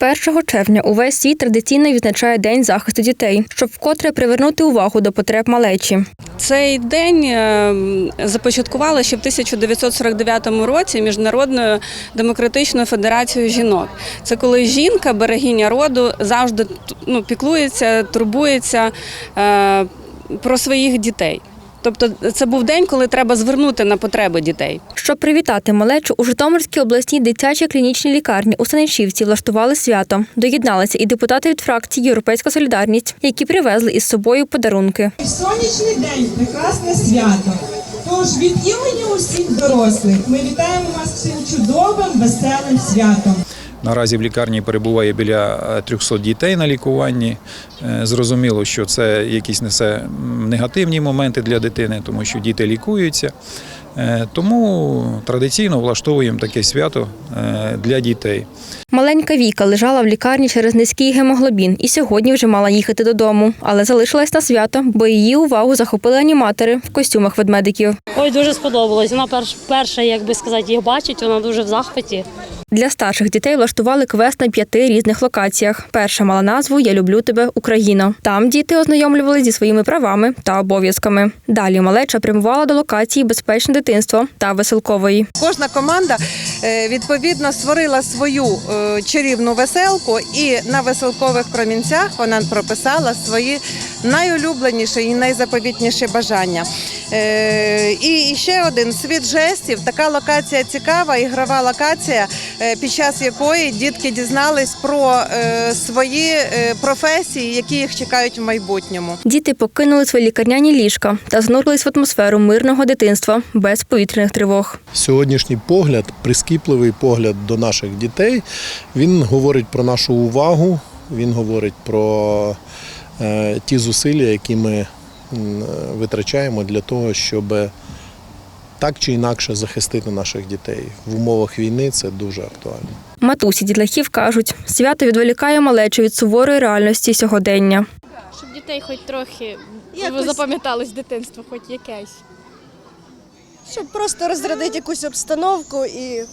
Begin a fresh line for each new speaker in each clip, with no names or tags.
1 червня увесь світ традиційно відзначає День захисту дітей, щоб вкотре привернути увагу до потреб малечі.
Цей день е, започаткували ще в 1949 році Міжнародною демократичною федерацією жінок. Це коли жінка, берегиня роду, завжди ну, піклується, турбується е, про своїх дітей. Тобто це був день, коли треба звернути на потреби дітей.
Щоб привітати малечу, у Житомирській обласній дитячій клінічній лікарні у Станичівці влаштували свято. Доєдналися і депутати від фракції Європейська солідарність, які привезли із собою подарунки.
Сонячний день прекрасне свято. Тож від імені усіх дорослих ми вітаємо вас цим чудовим, веселим святом.
Наразі в лікарні перебуває біля е, 300 дітей на лікуванні. Е, Зрозуміло, що це якісь несе негативні моменти для дитини, тому що діти лікуються. Е, Тому традиційно влаштовуємо таке свято е, для дітей.
Маленька Віка лежала в лікарні через низький гемоглобін і сьогодні вже мала їхати додому, але залишилась на свято, бо її увагу захопили аніматори в костюмах ведмедиків.
Ой, дуже сподобалось. Вона перш, перша, як би сказати, їх бачить, вона дуже в захваті.
Для старших дітей влаштували квест на п'яти різних локаціях. Перша мала назву Я люблю тебе, Україна. Там діти ознайомлювали зі своїми правами та обов'язками. Далі малеча прямувала до локації Безпечне дитинство та веселкової.
Кожна команда е, відповідно створила свою е, чарівну веселку, і на веселкових промінцях вона прописала свої найулюбленіші і найзаповітніші бажання. Е, І ще один світ жестів. Така локація цікава, ігрова локація, е, під час якої дітки дізнались про е, свої професії, які їх чекають в майбутньому.
Діти покинули свої лікарняні ліжка та занурились в атмосферу мирного дитинства без повітряних тривог.
Сьогоднішній погляд, прискіпливий погляд до наших дітей, він говорить про нашу увагу, він говорить про ті зусилля, які ми витрачаємо для того, щоб так чи інакше захистити наших дітей. В умовах війни це дуже актуально.
Матусі дітлахів кажуть, свято відволікає малечу від суворої реальності сьогодення.
Щоб дітей хоч трохи
Якось-
запам'яталось дитинство, хоч якесь.
щоб просто розрядити якусь обстановку і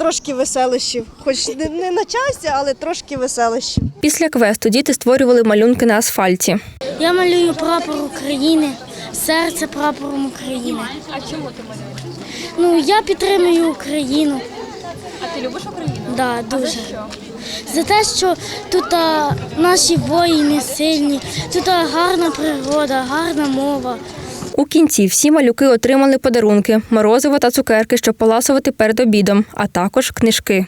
трошки веселищів. Хоч не, не на часі, але трошки веселищів.
Після квесту діти створювали малюнки на асфальті.
Я малюю прапор України, серце прапором України.
А чому ти малюєш?
Ну, я підтримую Україну.
А ти любиш Україну?
Да, дуже.
Що?
За те, що тут а, наші воїни сильні, тут а, гарна природа, гарна мова.
У кінці всі малюки отримали подарунки, морозиво та цукерки, щоб поласувати перед обідом, а також книжки.